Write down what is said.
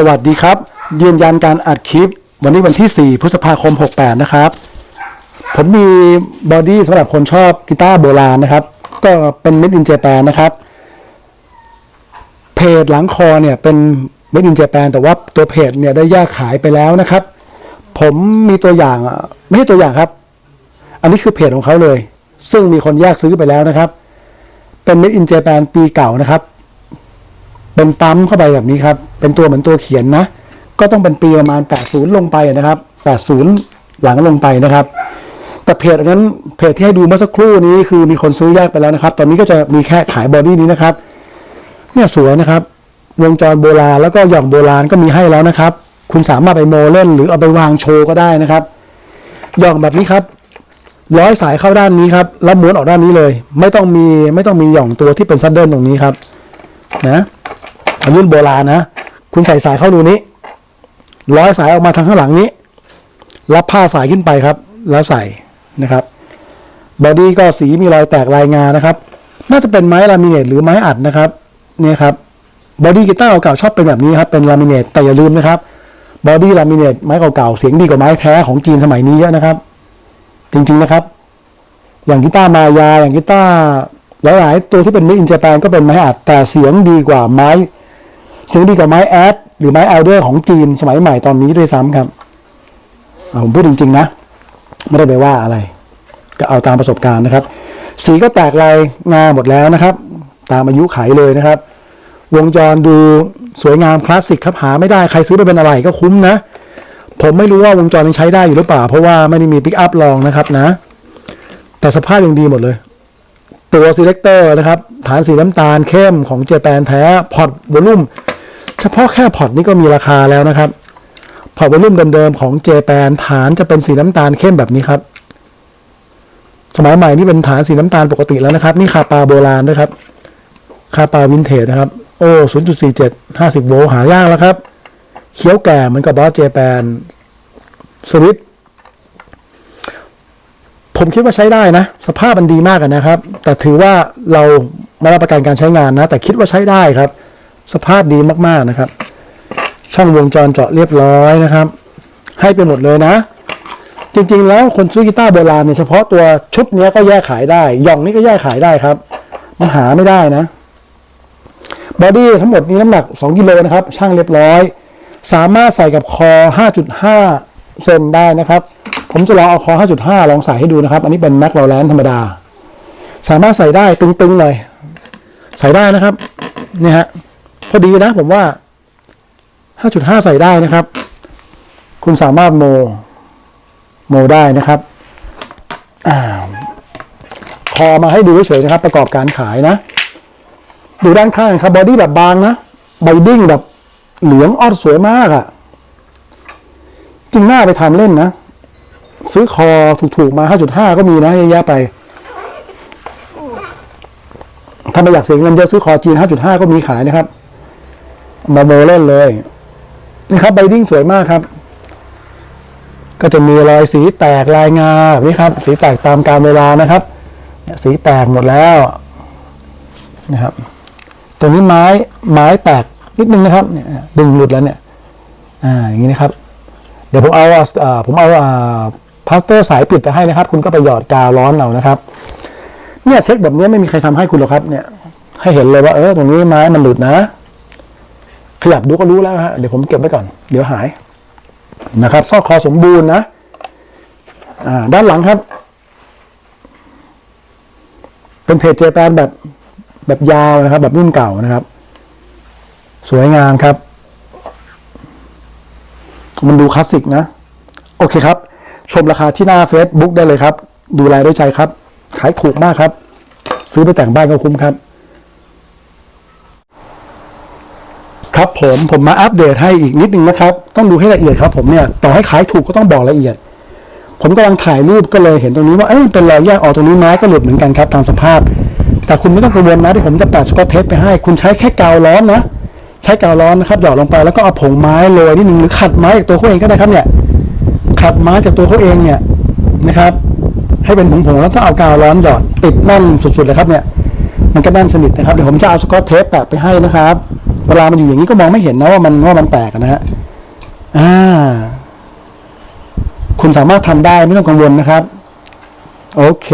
สวัสดีครับ ยืนยันการอัดคลิป วันนี้วันที่ 4 พฤษภาคม 68 นะครับ ผมมีบอดี้สำหรับคนชอบกีตาร์โบราณนะครับ ก็เป็น Made in Japan นะครับ เพจหลังคอเนี่ยเป็น Made in Japan แต่ว่าตัวเพจเนี่ยได้แยกขายไปแล้วนะครับ ผมมีตัวอย่างไม่ใช่ตัวอย่างครับ อันนี้คือเพจของเขาเลย ซึ่งมีคนแยกซื้อไปแล้วนะครับ เป็น Made in Japan ปีเก่านะครับ เป็นปั๊มเข้าไปแบบนี้ครับ เป็นตัวเหมือนตัวเขียนนะ ก็ต้องเป็นปีประมาณ 80 ลงไปนะครับ 80 หลังลงไปนะครับ แต่เพจอันนั้นเพจที่ให้ดูเมื่อสักครู่นี้คือมีคนซื้อแยกไปแล้วนะครับ ตอนนี้ก็จะมีแค่ขายบอดี้นี้นะครับ เนี่ยสวยนะครับ วงจรโบราณแล้วก็หย่องโบราณก็มีให้แล้วนะครับ คุณสามารถไปโมเล่น หรือเอาไปวางโชว์ก็ได้นะครับหย่องแบบนี้ครับร้อยสายเข้าด้านนี้ครับแล้วม้วนออกด้านนี้เลย ไม่ต้องมีไม่ต้องมีหย่องตัวที่เป็นซัดเดิลตรงนี้ครับ นะ อันรุ่นโบราณนะ คุณใส่สายเข้ารูนี้ ร้อยสายออกมาทางข้างหลังนี้ รับผ้าสายขึ้นไปครับ แล้วใส่นะครับ บอดี้ก็สีมีรอยแตกลายงานะครับ น่าจะเป็นไม้ลามิเนตหรือไม้อัดนะครับ เนี่ยครับ บอดี้กีตาร์เก่าชอบเป็นแบบนี้ครับ เป็นลามิเนตแต่อย่าลืมนะครับ บอดี้ลามิเนตไม้เก่าๆ เสียงดีกว่าไม้แท้ของจีนสมัยนี้เยอะนะครับ จริงๆนะครับ อย่างกีตาร์มายา อย่างกีตาร์หลายๆ ตัวที่เป็น made in Japan ก็เป็นไม้อัดแต่เสียงดีกว่าไม้ เสียงดีกว่าไม้แอดหรือไม้เอลเดอร์ของจีนสมัยใหม่ตอนนี้ด้วยซ้ำครับผมพูดจริง ๆ นะ ไม่ได้ไปว่าอะไร ก็เอาตามประสบการณ์นะครับ สีก็แตกลายงาหมดแล้วนะครับ ตามอายุไขเลยนะครับ วงจรดูสวยงามคลาสสิกครับหาไม่ได้ใครซื้อไปเป็นอะไรก็คุ้มนะ ผมไม่รู้ว่าวงจรยังใช้ได้อยู่หรือเปล่า เพราะว่าไม่ได้มีปิกอัพรองนะครับนะ แต่สภาพยังดีหมดเลย ตัว selector นะครับ ฐานสีน้ำตาลเข้มของเจแปนแท้พอร์ตวอลลุ่ม พาะแค่พอร์ตนี่ก็มีราคาแล้วนะครับพอร์ตวอลุ่มเดิมๆของเจแปนฐานจะเป็นสีน้ำตาลเข้มแบบนี้ครับ สมัยใหม่นี่เป็นฐานสีน้ำตาลปกติแล้วนะครับ นี่คาปาโบราณด้วยครับ คาปาวินเทจนะครับ โอ้0.47 50โวลต์หายากแล้วครับ เขียวแก่เหมือนกับบอสเจแปนสวิตผมคิดว่าใช้ได้นะ สภาพมันดีมากนะครับ แต่ถือว่าเราไม่รับประกันการใช้งานนะ แต่คิดว่าใช้ได้ครับ สภาพดีมากๆนะครับ ช่องวงจรเจาะเรียบร้อยนะครับ ให้ไปหมดเลยนะ จริงๆ แล้วคนซื้อกีตาร์โบราณเนี่ยเฉพาะตัวชุดนี้ก็แยกขายได้ย่องนี่ก็แยกขายได้ครับ มันหาไม่ได้นะบอดี้ทั้งหมดนี้น้ำหนัก 2 กิโลนะครับ ช่างเรียบร้อย สามารถใส่กับคอ 5.5 เซนได้นะครับ ผมจะลองเอาคอ 5.5 ลองใส่ให้ดูนะครับ อันนี้เป็นแม็กโรแลนธรรมดา สามารถใส่ได้ตึงๆเลย ใส่ได้นะครับเนี่ยฮะ พอดีนะผมว่า 5.5 ใส่ได้นะครับ คุณสามารถโม โมได้นะครับอ่าคอมาให้ดูเฉยๆนะครับ ประกอบการขายนะ ดูด้านข้างครับบอดี้แบบบางนะใบดิ้งแบบเหลืองออดสวยมากอะ่ะจริงหน้าไปทำเล่นนะ ซื้อคอถูกๆมา 5.5 ก็มีนะเยอะแยะไปถ้าไม่อยากเสียเงินเยอะซื้อคอจีน 5.5 ก็มีขายนะครับ มาโมเล่นเลยนี่ครับใบดิ้งสวยมากครับ ก็จะมีรอยสีแตกลายงาแบบนี้ครับ สีแตกตามกาลเวลานะครับเนี่ยสีแตกหมดแล้วนะครับตรงนี้ไม้ไม้แตกนิดนึงนะครับเนี่ยดึงหลุดแล้วเนี่ยอ่าอย่างนี้นะครับ เดี๋ยวผมเอาอ่าผมเอาอ่าพลาสเตอร์สายปิดไปให้นะครับ คุณก็ไปหยอดกาวร้อนเอานะครับเนี่ยเช็คแบบนี้ไม่มีใครทำให้คุณหรอกครับเนี่ยให้เห็นเลยว่าเออตรงนี้ไม้มันหลุดนะ ขยับดูก็รู้แล้วฮะ เดี๋ยวผมเก็บไว้ก่อน เดี๋ยวหายนะครับซอกคอสมบูรณ์นะอ่าด้านหลังครับ เป็นเพจเจแปนแบบแบบยาวนะครับ แบบรุ่นเก่านะครับ สวยงามครับ มันดูคลาสสิกนะ โอเคครับ ชมราคาที่หน้า Facebook ได้เลยครับ ดูแลด้วยใจครับ ขายถูกมากครับ ซื้อไปแต่งบ้านก็คุ้มครับ ครับผมผมมาอัปเดตให้อีกนิดนึงนะครับ ต้องดูให้ละเอียดครับผมเนี่ยต่อให้ขายถูกก็ต้องบอกละเอียด ผมกำลังถ่ายรูปก็เลยเห็นตรงนี้ว่าเอ้ยเป็นรอยแยกออกตรงนี้ไม้ก็หลุดเหมือนกันครับตามสภาพ แต่คุณไม่ต้องกังวลนะที่ผมจะแปะสกอตเทปไปให้ คุณใช้แค่กาวร้อนนะใช้กาวร้อนนะครับหยอดลงไปแล้วก็เอาผงไม้โรยนิดนึงหรือขัดไม้จากตัวเขาเองก็ได้ครับเนี่ยขัดไม้จากตัวเขาเองเนี่ยนะครับ ให้เป็นผงๆแล้วก็เอากาวร้อนหยอดติดแน่นสุดๆเลยครับเนี่ยมันก็แน่นสนิทนะครับเดี๋ยวผมจะเอาสกอตเทปแปะไปให้นะครับ เวลามันอยู่อย่างนี้ก็มองไม่เห็นนะว่ามันว่ามันแตกนะฮะอ่า คุณสามารถทำได้ไม่ต้องกังวลนะครับ โอเค